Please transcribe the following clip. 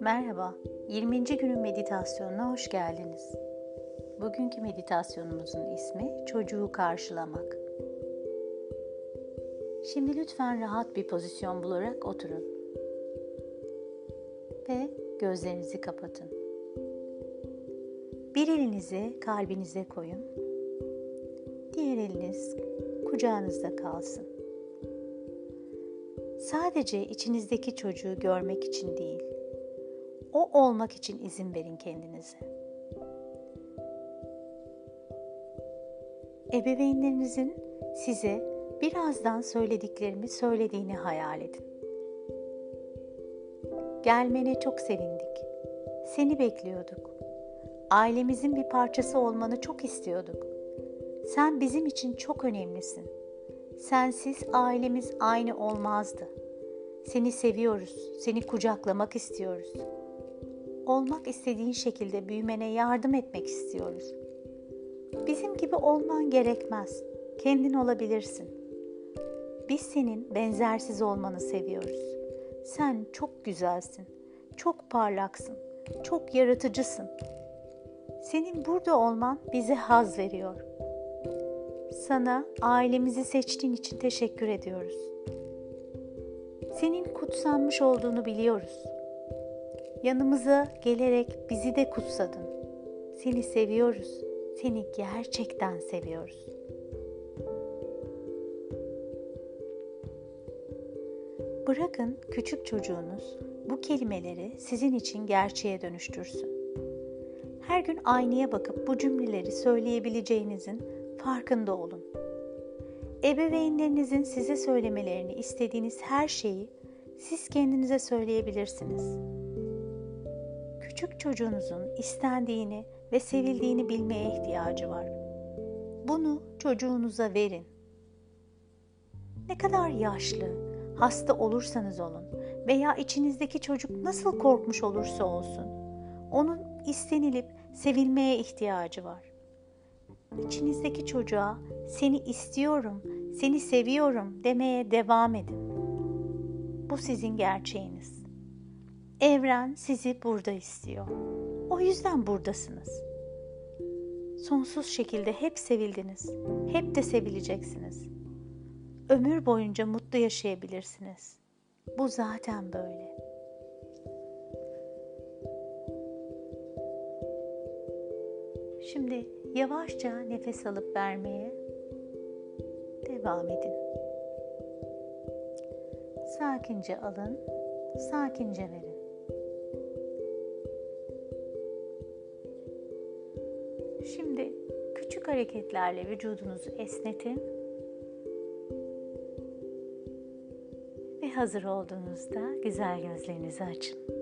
Merhaba, 20. günün meditasyonuna hoş geldiniz. Bugünkü meditasyonumuzun ismi çocuğu karşılamak. Şimdi lütfen rahat bir pozisyon bularak oturun. Ve gözlerinizi kapatın. Bir elinizi kalbinize koyun. Diğer eliniz kucağınızda kalsın. Sadece içinizdeki çocuğu görmek için değil, o olmak için izin verin kendinize. Ebeveynlerinizin size birazdan söylediklerimi söylediğini hayal edin. Gelmene çok sevindik. Seni bekliyorduk. Ailemizin bir parçası olmanı çok istiyorduk. Sen bizim için çok önemlisin. Sensiz ailemiz aynı olmazdı. Seni seviyoruz. Seni kucaklamak istiyoruz. Olmak istediğin şekilde büyümene yardım etmek istiyoruz. Bizim gibi olman gerekmez. Kendin olabilirsin. Biz senin benzersiz olmanı seviyoruz. Sen çok güzelsin. Çok parlaksın. Çok yaratıcısın. Senin burada olman bize haz veriyor. Sana ailemizi seçtiğin için teşekkür ediyoruz. Senin kutsanmış olduğunu biliyoruz. Yanımıza gelerek bizi de kutsadın. Seni seviyoruz. Seni gerçekten seviyoruz. Bırakın küçük çocuğunuz bu kelimeleri sizin için gerçeğe dönüştürsün. Her gün aynaya bakıp bu cümleleri söyleyebileceğinizin farkında olun. Ebeveynlerinizin size söylemelerini istediğiniz her şeyi siz kendinize söyleyebilirsiniz. Küçük çocuğunuzun istendiğini ve sevildiğini bilmeye ihtiyacı var. Bunu çocuğunuza verin. Ne kadar yaşlı, hasta olursanız olun veya içinizdeki çocuk nasıl korkmuş olursa olsun, onun istenilip sevilmeye ihtiyacı var. İçinizdeki çocuğa seni istiyorum, seni seviyorum demeye devam edin. Bu sizin gerçeğiniz. Evren sizi burada istiyor. O yüzden buradasınız. Sonsuz şekilde hep sevildiniz. Hep de sevileceksiniz. Ömür boyunca mutlu yaşayabilirsiniz. Bu zaten böyle. Şimdi yavaşça nefes alıp vermeye devam edin. Sakince alın, sakince verin. Şimdi küçük hareketlerle vücudunuzu esnetin. Ve hazır olduğunuzda güzel gözlerinizi açın.